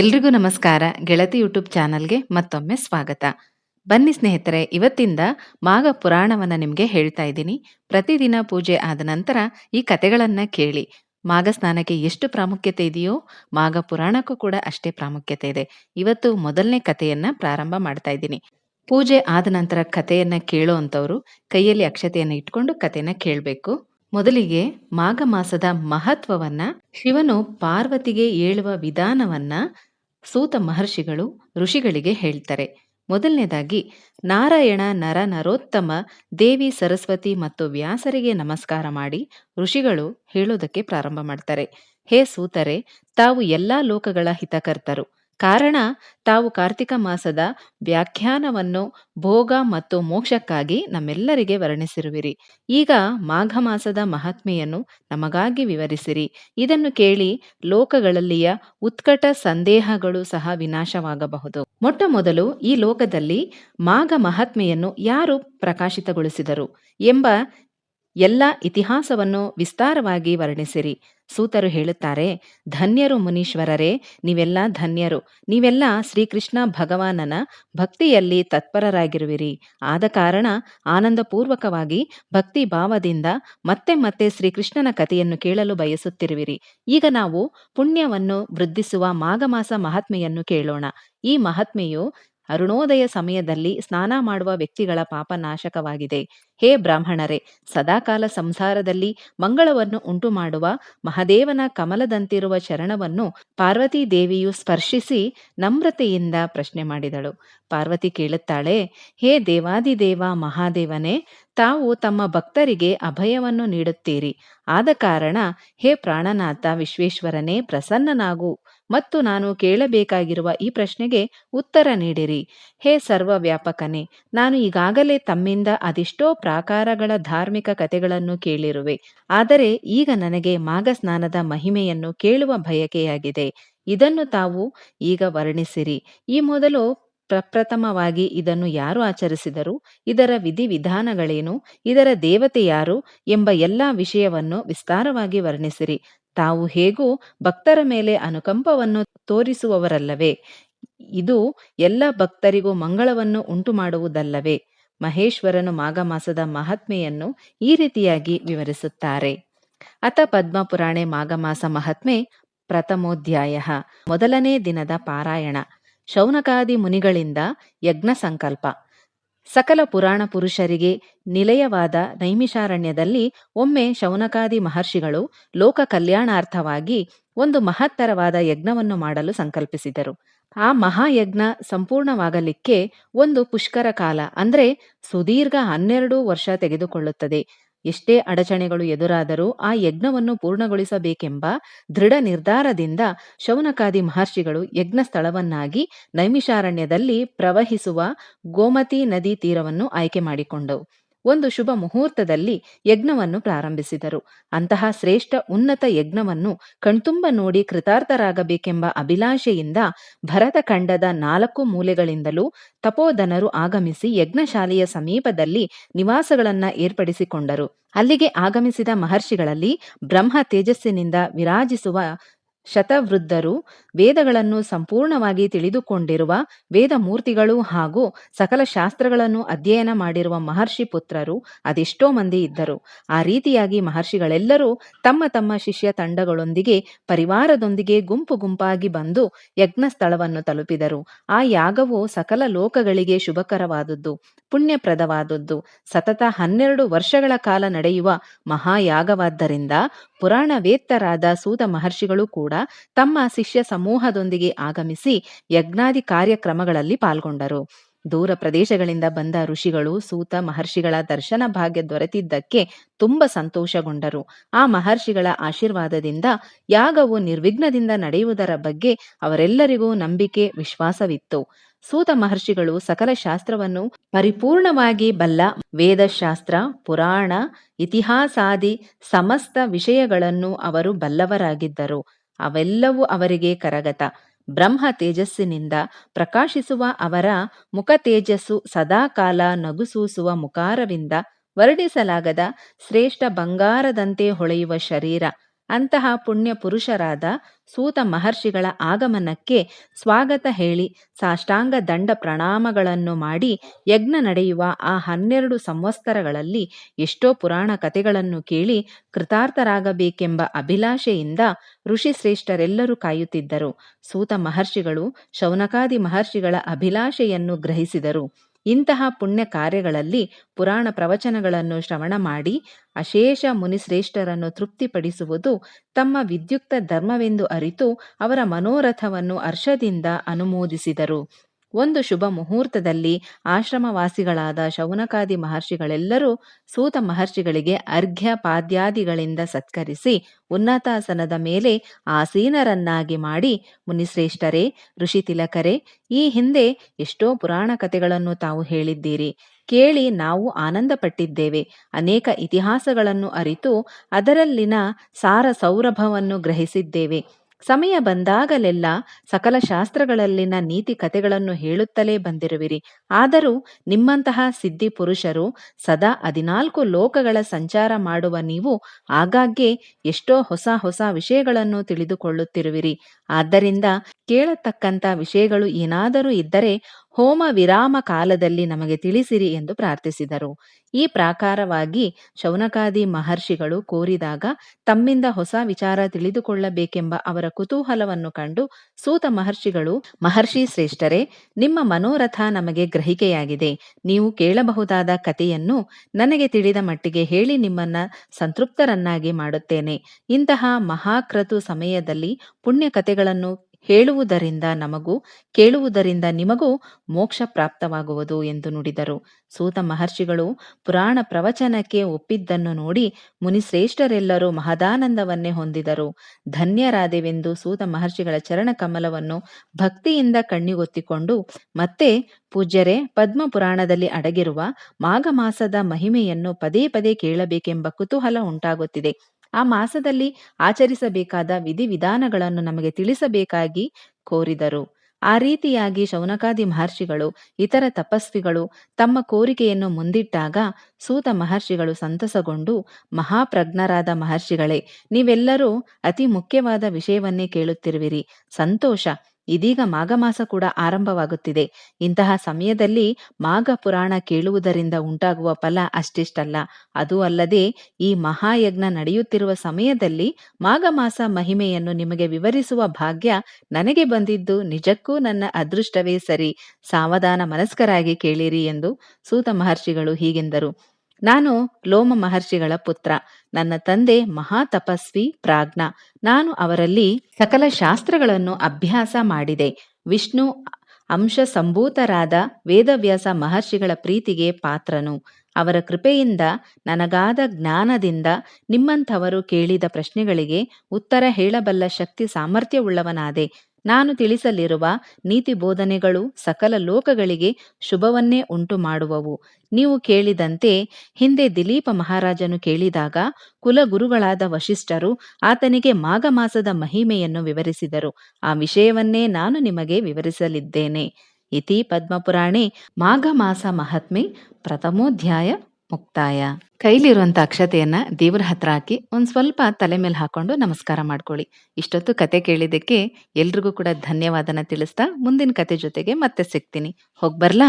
ಎಲ್ರಿಗೂ ನಮಸ್ಕಾರ. ಗೆಳತಿ ಯೂಟ್ಯೂಬ್ ಚಾನಲ್ಗೆ ಮತ್ತೊಮ್ಮೆ ಸ್ವಾಗತ. ಬನ್ನಿ ಸ್ನೇಹಿತರೆ, ಇವತ್ತಿಂದ ಮಾಘ ಪುರಾಣವನ್ನ ನಿಮಗೆ ಹೇಳ್ತಾ ಇದ್ದೀನಿ. ಪ್ರತಿದಿನ ಪೂಜೆ ಆದ ನಂತರ ಈ ಕತೆಗಳನ್ನ ಕೇಳಿ. ಮಾಘ ಸ್ನಾನಕ್ಕೆ ಎಷ್ಟು ಪ್ರಾಮುಖ್ಯತೆ ಇದೆಯೋ, ಮಾಘ ಪುರಾಣಕ್ಕೂ ಕೂಡ ಅಷ್ಟೇ ಪ್ರಾಮುಖ್ಯತೆ ಇದೆ. ಇವತ್ತು ಮೊದಲನೇ ಕಥೆಯನ್ನ ಪ್ರಾರಂಭ ಮಾಡ್ತಾ ಇದ್ದೀನಿ. ಪೂಜೆ ಆದ ನಂತರ ಕಥೆಯನ್ನ ಕೇಳೋ ಕೈಯಲ್ಲಿ ಅಕ್ಷತೆಯನ್ನು ಇಟ್ಕೊಂಡು ಕಥೆನ ಕೇಳಬೇಕು. ಮೊದಲಿಗೆ ಮಾಘ ಮಾಸದ ಮಹತ್ವವನ್ನ, ಶಿವನು ಪಾರ್ವತಿಗೆ ಏಳುವ ವಿಧಾನವನ್ನ ಸೂತ ಮಹರ್ಷಿಗಳು ಋಷಿಗಳಿಗೆ ಹೇಳ್ತಾರೆ. ಮೊದಲನೇದಾಗಿ, ನಾರಾಯಣ ನರ ನರೋತ್ತಮ ದೇವಿ ಸರಸ್ವತಿ ಮತ್ತು ವ್ಯಾಸರಿಗೆ ನಮಸ್ಕಾರ ಮಾಡಿ ಋಷಿಗಳು ಹೇಳೋದಕ್ಕೆ ಪ್ರಾರಂಭ ಮಾಡ್ತಾರೆ. ಹೇ ಸೂತರೆ, ತಾವು ಎಲ್ಲಾ ಲೋಕಗಳ ಹಿತಕರ್ತರು. ಕಾರಣ ತಾವು ಕಾರ್ತಿಕ ಮಾಸದ ವ್ಯಾಖ್ಯಾನವನ್ನು ಭೋಗ ಮತ್ತು ಮೋಕ್ಷಕ್ಕಾಗಿ ನಮ್ಮೆಲ್ಲರಿಗೆ ವರ್ಣಿಸಿರುವಿರಿ. ಈಗ ಮಾಘ ಮಾಸದ ಮಹಾತ್ಮೆಯನ್ನು ನಮಗಾಗಿ ವಿವರಿಸಿರಿ. ಇದನ್ನು ಕೇಳಿ ಲೋಕಗಳಲ್ಲಿಯ ಉತ್ಕಟ ಸಂದೇಹಗಳು ಸಹ ವಿನಾಶವಾಗಬಹುದು. ಮೊಟ್ಟ ಮೊದಲು ಈ ಲೋಕದಲ್ಲಿ ಮಾಘ ಮಹಾತ್ಮೆಯನ್ನು ಯಾರು ಪ್ರಕಾಶಿತಗೊಳಿಸಿದರು ಎಂಬ ಎಲ್ಲ ಇತಿಹಾಸವನ್ನು ವಿಸ್ತಾರವಾಗಿ ವರ್ಣಿಸಿರಿ. ಸೂತರು ಹೇಳುತ್ತಾರೆ, ಧನ್ಯರು ಮುನೀಶ್ವರರೇ, ನೀವೆಲ್ಲ ಧನ್ಯರು. ನೀವೆಲ್ಲ ಶ್ರೀಕೃಷ್ಣ ಭಗವಾನನ ಭಕ್ತಿಯಲ್ಲಿ ತತ್ಪರರಾಗಿರುವಿರಿ. ಆದ ಕಾರಣ ಆನಂದಪೂರ್ವಕವಾಗಿ ಭಕ್ತಿ ಭಾವದಿಂದ ಮತ್ತೆ ಮತ್ತೆ ಶ್ರೀಕೃಷ್ಣನ ಕಥೆಯನ್ನು ಕೇಳಲು ಬಯಸುತ್ತಿರುವಿರಿ. ಈಗ ನಾವು ಪುಣ್ಯವನ್ನು ವೃದ್ಧಿಸುವ ಮಾಘಮಾಸ ಮಹಾತ್ಮೆಯನ್ನು ಕೇಳೋಣ. ಈ ಮಹಾತ್ಮೆಯು ಅರುಣೋದಯ ಸಮಯದಲ್ಲಿ ಸ್ನಾನ ಮಾಡುವ ವ್ಯಕ್ತಿಗಳ ಪಾಪ ನಾಶಕವಾಗಿದೆ. ಹೇ ಬ್ರಾಹ್ಮಣರೇ, ಸದಾಕಾಲ ಸಂಸಾರದಲ್ಲಿ ಮಂಗಳವನ್ನು ಉಂಟು ಮಾಡುವ ಮಹದೇವನ ಕಮಲದಂತಿರುವ ಚರಣವನ್ನು ಪಾರ್ವತಿ ದೇವಿಯು ಸ್ಪರ್ಶಿಸಿ ನಮ್ರತೆಯಿಂದ ಪ್ರಶ್ನೆ ಮಾಡಿದಳು. ಪಾರ್ವತಿ ಕೇಳುತ್ತಾಳೆ, ಹೇ ದೇವಾದಿದೇವ ಮಹಾದೇವನೇ, ತಾವು ತಮ್ಮ ಭಕ್ತರಿಗೆ ಅಭಯವನ್ನು ನೀಡುತ್ತೀರಿ. ಆದ ಕಾರಣ, ಹೇ ಪ್ರಾಣನಾಥ ವಿಶ್ವೇಶ್ವರನೇ, ಪ್ರಸನ್ನನಾಗು. ಮತ್ತು ನಾನು ಕೇಳಬೇಕಾಗಿರುವ ಈ ಪ್ರಶ್ನೆಗೆ ಉತ್ತರ ನೀಡಿರಿ. ಹೇ ಸರ್ವ ವ್ಯಾಪಕನೇ ನಾನು ಈಗಾಗಲೇ ತಮ್ಮಿಂದ ಅದೆಷ್ಟೋ ಪ್ರಾಕಾರಗಳ ಧಾರ್ಮಿಕ ಕಥೆಗಳನ್ನು ಕೇಳಿರುವೆ. ಆದರೆ ಈಗ ನನಗೆ ಮಾಘ ಸ್ನಾನದ ಮಹಿಮೆಯನ್ನು ಕೇಳುವ ಬಯಕೆಯಾಗಿದೆ. ಇದನ್ನು ತಾವು ಈಗ ವರ್ಣಿಸಿರಿ. ಈ ಮೊದಲು ಪ್ರಪ್ರಥಮವಾಗಿ ಇದನ್ನು ಯಾರು ಆಚರಿಸಿದರು? ಇದರ ವಿಧಿವಿಧಾನಗಳೇನು? ಇದರ ದೇವತೆ ಯಾರು? ಎಂಬ ಎಲ್ಲಾ ವಿಷಯವನ್ನು ವಿಸ್ತಾರವಾಗಿ ವರ್ಣಿಸಿರಿ. ತಾವು ಹೇಗೂ ಭಕ್ತರ ಮೇಲೆ ಅನುಕಂಪವನ್ನು ತೋರಿಸುವವರಲ್ಲವೇ? ಇದು ಎಲ್ಲ ಭಕ್ತರಿಗೂ ಮಂಗಳವನ್ನು ಉಂಟು ಮಾಡುವುದಲ್ಲವೇ ಮಹೇಶ್ವರನು ಮಾಘ ಮಾಸದ ಮಹಾತ್ಮೆಯನ್ನು ಈ ರೀತಿಯಾಗಿ ವಿವರಿಸುತ್ತಾರೆ. ಅತ ಪದ್ಮಪುರಾಣೆ ಮಾಘ ಮಾಸ ಮಹಾತ್ಮೆ ಪ್ರಥಮೋಧ್ಯಾಯ, ಮೊದಲನೇ ದಿನದ ಪಾರಾಯಣ, ಶೌನಕಾದಿ ಮುನಿಗಳಿಂದ ಯಜ್ಞ ಸಂಕಲ್ಪ. ಸಕಲ ಪುರಾಣ ಪುರುಷರಿಗೆ ನಿಲಯವಾದ ನೈಮಿಷಾರಣ್ಯದಲ್ಲಿ ಒಮ್ಮೆ ಶೌನಕಾದಿ ಮಹರ್ಷಿಗಳು ಲೋಕ ಕಲ್ಯಾಣಾರ್ಥವಾಗಿ ಒಂದು ಮಹತ್ತರವಾದ ಯಜ್ಞವನ್ನು ಮಾಡಲು ಸಂಕಲ್ಪಿಸಿದರು. ಆ ಮಹಾಯಜ್ಞ ಸಂಪೂರ್ಣವಾಗಲಿಕ್ಕೆ ಒಂದು ಪುಷ್ಕರ ಕಾಲ ಅಂದ್ರೆ ಸುದೀರ್ಘ ಹನ್ನೆರಡು ವರ್ಷ ತೆಗೆದುಕೊಳ್ಳುತ್ತದೆ. ಎಷ್ಟೇ ಅಡಚಣೆಗಳು ಎದುರಾದರೂ ಆ ಯಜ್ಞವನ್ನು ಪೂರ್ಣಗೊಳಿಸಬೇಕೆಂಬ ದೃಢ ನಿರ್ಧಾರದಿಂದ ಶೌನಕಾದಿ ಮಹರ್ಷಿಗಳು ಯಜ್ಞ ಸ್ಥಳವನ್ನಾಗಿ ನೈಮಿಷಾರಣ್ಯದಲ್ಲಿ ಪ್ರವಹಿಸುವ ಗೋಮತಿ ನದಿ ತೀರವನ್ನು ಆಯ್ಕೆ ಮಾಡಿಕೊಂಡವು. ಒಂದು ಶುಭ ಮುಹೂರ್ತದಲ್ಲಿ ಯಜ್ಞವನ್ನು ಪ್ರಾರಂಭಿಸಿದರು. ಅಂತಹ ಶ್ರೇಷ್ಠ ಉನ್ನತ ಯಜ್ಞವನ್ನು ಕಣ್ತುಂಬ ನೋಡಿ ಕೃತಾರ್ಥರಾಗಬೇಕೆಂಬ ಅಭಿಲಾಷೆಯಿಂದ ಭರತ ಖಂಡದ ನಾಲ್ಕು ಮೂಲೆಗಳಿಂದಲೂ ತಪೋಧನರು ಆಗಮಿಸಿ ಯಜ್ಞಶಾಲೆಯ ಸಮೀಪದಲ್ಲಿ ನಿವಾಸಗಳನ್ನ ಏರ್ಪಡಿಸಿಕೊಂಡರು. ಅಲ್ಲಿಗೆ ಆಗಮಿಸಿದ ಮಹರ್ಷಿಗಳಲ್ಲಿ ಬ್ರಹ್ಮ ತೇಜಸ್ಸಿನಿಂದ ವಿರಾಜಿಸುವ ಶತವೃದ್ಧರು ವೇದಗಳನ್ನು ಸಂಪೂರ್ಣವಾಗಿ ತಿಳಿದುಕೊಂಡಿರುವ ವೇದ ಮೂರ್ತಿಗಳು ಹಾಗೂ ಸಕಲ ಶಾಸ್ತ್ರಗಳನ್ನು ಅಧ್ಯಯನ ಮಾಡಿರುವ ಮಹರ್ಷಿ ಪುತ್ರರು ಅದೆಷ್ಟೋ ಮಂದಿ ಇದ್ದರು. ಆ ರೀತಿಯಾಗಿ ಮಹರ್ಷಿಗಳೆಲ್ಲರೂ ತಮ್ಮ ತಮ್ಮ ಶಿಷ್ಯ ತಂಡಗಳೊಂದಿಗೆ ಪರಿವಾರದೊಂದಿಗೆ ಗುಂಪು ಗುಂಪಾಗಿ ಬಂದು ಯಜ್ಞ ಸ್ಥಳವನ್ನು ತಲುಪಿದರು. ಆ ಯಾಗವು ಸಕಲ ಲೋಕಗಳಿಗೆ ಶುಭಕರವಾದದ್ದು, ಪುಣ್ಯಪ್ರದವಾದದ್ದು. ಸತತ ಹನ್ನೆರಡು ವರ್ಷಗಳ ಕಾಲ ನಡೆಯುವ ಮಹಾಯಾಗವಾದ್ದರಿಂದ ಪುರಾಣವೇತ್ತರಾದ ಸೂತ ಮಹರ್ಷಿಗಳು ಕೂಡ ತಮ್ಮ ಶಿಷ್ಯ ಸಮೂಹದೊಂದಿಗೆ ಆಗಮಿಸಿ ಯಜ್ಞಾದಿ ಕಾರ್ಯಕ್ರಮಗಳಲ್ಲಿ ಪಾಲ್ಗೊಂಡರು. ದೂರ ಪ್ರದೇಶಗಳಿಂದ ಬಂದ ಋಷಿಗಳು ಸೂತ ಮಹರ್ಷಿಗಳ ದರ್ಶನ ಭಾಗ್ಯ ದೊರೆತಿದ್ದಕ್ಕೆ ತುಂಬ ಸಂತೋಷಗೊಂಡರು. ಆ ಮಹರ್ಷಿಗಳ ಆಶೀರ್ವಾದದಿಂದ, ಯಾಗವು ನಿರ್ವಿಘ್ನದಿಂದ ನಡೆಯುವುದರ ಬಗ್ಗೆ ಅವರೆಲ್ಲರಿಗೂ ನಂಬಿಕೆ, ವಿಶ್ವಾಸವಿತ್ತು. ಸೂತ ಮಹರ್ಷಿಗಳು ಸಕಲ ಶಾಸ್ತ್ರವನ್ನು ಪರಿಪೂರ್ಣವಾಗಿ ಬಲ್ಲ ವೇದಶಾಸ್ತ್ರ, ಪುರಾಣ, ಇತಿಹಾಸಾದಿ ಸಮಸ್ತ ವಿಷಯಗಳನ್ನು ಅವರು ಬಲ್ಲವರಾಗಿದ್ದರು. ಅವೆಲ್ಲವೂ ಅವರಿಗೆ ಕರಗತ. ಬ್ರಹ್ಮ ತೇಜಸ್ಸಿನಿಂದ ಪ್ರಕಾಶಿಸುವ ಅವರ ಮುಖ ತೇಜಸ್ಸು ಸದಾಕಾಲ ನಗುಸೂಸುವ ಮುಖಾರವಿಂದ ವರ್ಣಿಸಲಾಗದ ಶ್ರೇಷ್ಠ ಬಂಗಾರದಂತೆ ಹೊಳೆಯುವ ಶರೀರ. ಅಂತಹ ಪುಣ್ಯ ಪುರುಷರಾದ ಸೂತ ಮಹರ್ಷಿಗಳ ಆಗಮನಕ್ಕೆ ಸ್ವಾಗತ ಹೇಳಿ ಸಾಷ್ಟಾಂಗ ದಂಡ ಪ್ರಣಾಮಗಳನ್ನು ಮಾಡಿ ಯಜ್ಞ ನಡೆಯುವ ಆ ಹನ್ನೆರಡು ಸಂವತ್ಸರಗಳಲ್ಲಿ ಎಷ್ಟೋ ಪುರಾಣ ಕಥೆಗಳನ್ನು ಕೇಳಿ ಕೃತಾರ್ಥರಾಗಬೇಕೆಂಬ ಅಭಿಲಾಷೆಯಿಂದ ಋಷಿ ಶ್ರೇಷ್ಠರೆಲ್ಲರೂ ಕಾಯುತ್ತಿದ್ದರು. ಸೂತ ಮಹರ್ಷಿಗಳು ಶೌನಕಾದಿ ಮಹರ್ಷಿಗಳ ಅಭಿಲಾಷೆಯನ್ನು ಗ್ರಹಿಸಿದರು. ಇಂತಹ ಪುಣ್ಯ ಕಾರ್ಯಗಳಲ್ಲಿ ಪುರಾಣ ಪ್ರವಚನಗಳನ್ನು ಶ್ರವಣ ಮಾಡಿ, ಅಶೇಷ ಮುನಿಶ್ರೇಷ್ಠರನ್ನು ತೃಪ್ತಿಪಡಿಸುವುದು ತಮ್ಮ ವಿದ್ಯುಕ್ತ ಧರ್ಮವೆಂದು ಅರಿತು ಅವರ ಮನೋರಥವನ್ನು ಹರ್ಷದಿಂದ ಅನುಮೋದಿಸಿದರು. ಒಂದು ಶುಭ ಮುಹೂರ್ತದಲ್ಲಿ ಆಶ್ರಮವಾಸಿಗಳಾದ ಶೌನಕಾದಿ ಮಹರ್ಷಿಗಳೆಲ್ಲರೂ ಸೂತ ಮಹರ್ಷಿಗಳಿಗೆ ಅರ್ಘ್ಯ ಪಾದ್ಯಾದಿಗಳಿಂದ ಸತ್ಕರಿಸಿ ಉನ್ನತಾಸನದ ಮೇಲೆ ಆಸೀನರನ್ನಾಗಿ ಮಾಡಿ, ಮುನಿಶ್ರೇಷ್ಠರೇ, ಋಷಿ ತಿಲಕರೇ, ಈ ಹಿಂದೆ ಎಷ್ಟೋ ಪುರಾಣ ಕಥೆಗಳನ್ನು ತಾವು ಹೇಳಿದ್ದೀರಿ. ಕೇಳಿ ನಾವು ಆನಂದಪಟ್ಟಿದ್ದೇವೆ. ಅನೇಕ ಇತಿಹಾಸಗಳನ್ನು ಅರಿತು ಅದರಲ್ಲಿನ ಸಾರ ಸೌರಭವನ್ನು ಗ್ರಹಿಸಿದ್ದೇವೆ. ಸಮಯ ಬಂದಾಗಲೆಲ್ಲ ಸಕಲ ಶಾಸ್ತ್ರಗಳಲ್ಲಿನ ನೀತಿ ಕಥೆಗಳನ್ನು ಹೇಳುತ್ತಲೇ ಬಂದಿರುವಿರಿ. ಆದರೂ ನಿಮ್ಮಂತಹ ಸಿದ್ಧಿ ಪುರುಷರು ಸದಾ ಹದಿನಾಲ್ಕು ಲೋಕಗಳ ಸಂಚಾರ ಮಾಡುವ ನೀವು ಆಗಾಗ್ಗೆ ಎಷ್ಟೋ ಹೊಸ ಹೊಸ ವಿಷಯಗಳನ್ನು ತಿಳಿದುಕೊಳ್ಳುತ್ತಿರುವಿರಿ. ಆದ್ದರಿಂದ ಕೇಳತಕ್ಕಂಥ ವಿಷಯಗಳು ಏನಾದರೂ ಇದ್ದರೆ ಹೋಮ ವಿರಾಮ ಕಾಲದಲ್ಲಿ ನಮಗೆ ತಿಳಿಸಿರಿ ಎಂದು ಪ್ರಾರ್ಥಿಸಿದರು. ಈ ಪ್ರಾಕಾರವಾಗಿ ಶೌನಕಾದಿ ಮಹರ್ಷಿಗಳು ಕೋರಿದಾಗ ತಮ್ಮಿಂದ ಹೊಸ ವಿಚಾರ ತಿಳಿದುಕೊಳ್ಳಬೇಕೆಂಬ ಅವರ ಕುತೂಹಲವನ್ನು ಕಂಡು ಸೂತ ಮಹರ್ಷಿಗಳು, ಮಹರ್ಷಿ ಶ್ರೇಷ್ಠರೇ, ನಿಮ್ಮ ಮನೋರಥ ನಮಗೆ ಗ್ರಹಿಕೆಯಾಗಿದೆ. ನೀವು ಕೇಳಬಹುದಾದ ಕಥೆಯನ್ನು ನನಗೆ ತಿಳಿದ ಮಟ್ಟಿಗೆ ಹೇಳಿ ನಿಮ್ಮನ್ನ ಸಂತೃಪ್ತರನ್ನಾಗಿ ಮಾಡುತ್ತೇನೆ. ಇಂತಹ ಮಹಾಕ್ರತು ಸಮಯದಲ್ಲಿ ಪುಣ್ಯ ಕಥೆಗಳನ್ನು ಹೇಳುವುದರಿಂದ ನಮಗೂ, ಕೇಳುವುದರಿಂದ ನಿಮಗೂ ಮೋಕ್ಷ ಪ್ರಾಪ್ತವಾಗುವುದು ಎಂದು ನುಡಿದರು. ಸೂತ ಮಹರ್ಷಿಗಳು ಪುರಾಣ ಪ್ರವಚನಕ್ಕೆ ಒಪ್ಪಿದ್ದನ್ನು ನೋಡಿ ಮುನಿಶ್ರೇಷ್ಠರೆಲ್ಲರೂ ಮಹದಾನಂದವನ್ನೇ ಹೊಂದಿದರು. ಧನ್ಯರಾದೆವೆಂದು ಸೂತ ಮಹರ್ಷಿಗಳ ಚರಣ ಕಮಲವನ್ನು ಭಕ್ತಿಯಿಂದ ಕಣ್ಣಿಗೊತ್ತಿಕೊಂಡು, ಮತ್ತೆ ಪೂಜ್ಯರೇ ಪದ್ಮ ಪುರಾಣದಲ್ಲಿ ಅಡಗಿರುವ ಮಾಘ ಮಾಸದ ಮಹಿಮೆಯನ್ನು ಪದೇ ಪದೇ ಕೇಳಬೇಕೆಂಬ ಕುತೂಹಲ ಉಂಟಾಗುತ್ತಿದೆ. ಆ ಮಾಸದಲ್ಲಿ ಆಚರಿಸಬೇಕಾದ ವಿಧಿವಿಧಾನಗಳನ್ನು ನಮಗೆ ತಿಳಿಸಬೇಕಾಗಿ ಕೋರಿದರು. ಆ ರೀತಿಯಾಗಿ ಶೌನಕಾದಿ ಮಹರ್ಷಿಗಳು, ಇತರ ತಪಸ್ವಿಗಳು ತಮ್ಮ ಕೋರಿಕೆಯನ್ನು ಮುಂದಿಟ್ಟಾಗ ಸೂತ ಮಹರ್ಷಿಗಳು ಸಂತಸಗೊಂಡು, ಮಹಾಪ್ರಜ್ಞರಾದ ಮಹರ್ಷಿಗಳೇ, ನೀವೆಲ್ಲರೂ ಅತಿ ಮುಖ್ಯವಾದ ವಿಷಯವನ್ನೇ ಕೇಳುತ್ತಿರುವಿರಿ. ಸಂತೋಷ. ಇದೀಗ ಮಾಘ ಮಾಸ ಕೂಡ ಆರಂಭವಾಗುತ್ತಿದೆ. ಇಂತಹ ಸಮಯದಲ್ಲಿ ಮಾಘ ಪುರಾಣ ಕೇಳುವುದರಿಂದ ಉಂಟಾಗುವ ಫಲ ಅಷ್ಟಿಷ್ಟಲ್ಲ. ಅದು ಅಲ್ಲದೆ ಈ ಮಹಾಯಜ್ಞ ನಡೆಯುತ್ತಿರುವ ಸಮಯದಲ್ಲಿ ಮಾಘ ಮಾಸ ಮಹಿಮೆಯನ್ನು ನಿಮಗೆ ವಿವರಿಸುವ ಭಾಗ್ಯ ನನಗೆ ಬಂದಿದ್ದು ನಿಜಕ್ಕೂ ನನ್ನ ಅದೃಷ್ಟವೇ ಸರಿ. ಸಾವಧಾನ ಮನಸ್ಕರಾಗಿ ಕೇಳಿರಿ ಎಂದು ಸೂತ ಮಹರ್ಷಿಗಳು ಹೀಗೆಂದರು. ನಾನು ಲೋಮ ಮಹರ್ಷಿಗಳ ಪುತ್ರ. ನನ್ನ ತಂದೆ ಮಹಾ ತಪಸ್ವಿ ಪ್ರಾಜ್ಞ. ನಾನು ಅವರಲ್ಲಿ ಸಕಲ ಶಾಸ್ತ್ರಗಳನ್ನು ಅಭ್ಯಾಸ ಮಾಡಿದೆ. ವಿಷ್ಣು ಅಂಶ ಸಂಭೂತರಾದ ವೇದವ್ಯಾಸ ಮಹರ್ಷಿಗಳ ಪ್ರೀತಿಗೆ ಪಾತ್ರನು. ಅವರ ಕೃಪೆಯಿಂದ ನನಗಾದ ಜ್ಞಾನದಿಂದ ನಿಮ್ಮಂಥವರು ಕೇಳಿದ ಪ್ರಶ್ನೆಗಳಿಗೆ ಉತ್ತರ ಹೇಳಬಲ್ಲ ಶಕ್ತಿ ಸಾಮರ್ಥ್ಯವುಳ್ಳವನಾದೆ. ನಾನು ತಿಳಿಸಲಿರುವ ನೀತಿ ಬೋಧನೆಗಳು ಸಕಲ ಲೋಕಗಳಿಗೆ ಶುಭವನ್ನೇ ಉಂಟು ಮಾಡುವವು ನೀವು ಕೇಳಿದಂತೆ ಹಿಂದೆ ದಿಲೀಪ ಮಹಾರಾಜನು ಕೇಳಿದಾಗ ಕುಲಗುರುಗಳಾದ ವಶಿಷ್ಠರು ಆತನಿಗೆ ಮಾಘ ಮಾಸದ ಮಹಿಮೆಯನ್ನು ವಿವರಿಸಿದರು. ಆ ವಿಷಯವನ್ನೇ ನಾನು ನಿಮಗೆ ವಿವರಿಸಲಿದ್ದೇನೆ. ಇತಿ ಪದ್ಮಪುರಾಣೆ ಮಾಘ ಮಾಸ ಮಹಾತ್ಮೆ ಪ್ರಥಮೋಧ್ಯಾಯ ಮುಕ್ತಾಯ. ಕೈಲಿರುವಂತ ಅಕ್ಷತೆಯನ್ನ ದೇವರ ಹತ್ರ ಹಾಕಿ ಒಂದ್ ಸ್ವಲ್ಪ ತಲೆ ಮೇಲೆ ಹಾಕೊಂಡು ನಮಸ್ಕಾರ ಮಾಡ್ಕೊಳ್ಳಿ. ಇಷ್ಟೊತ್ತು ಕತೆ ಕೇಳಿದ್ದಕ್ಕೆ ಎಲ್ರಿಗೂ ಕೂಡ ಧನ್ಯವಾದನ ತಿಳಿಸ್ತಾ ಮುಂದಿನ ಕತೆ ಜೊತೆಗೆ ಮತ್ತೆ ಸಿಗ್ತೀನಿ. ಹೋಗ್ಬರ್ಲಾ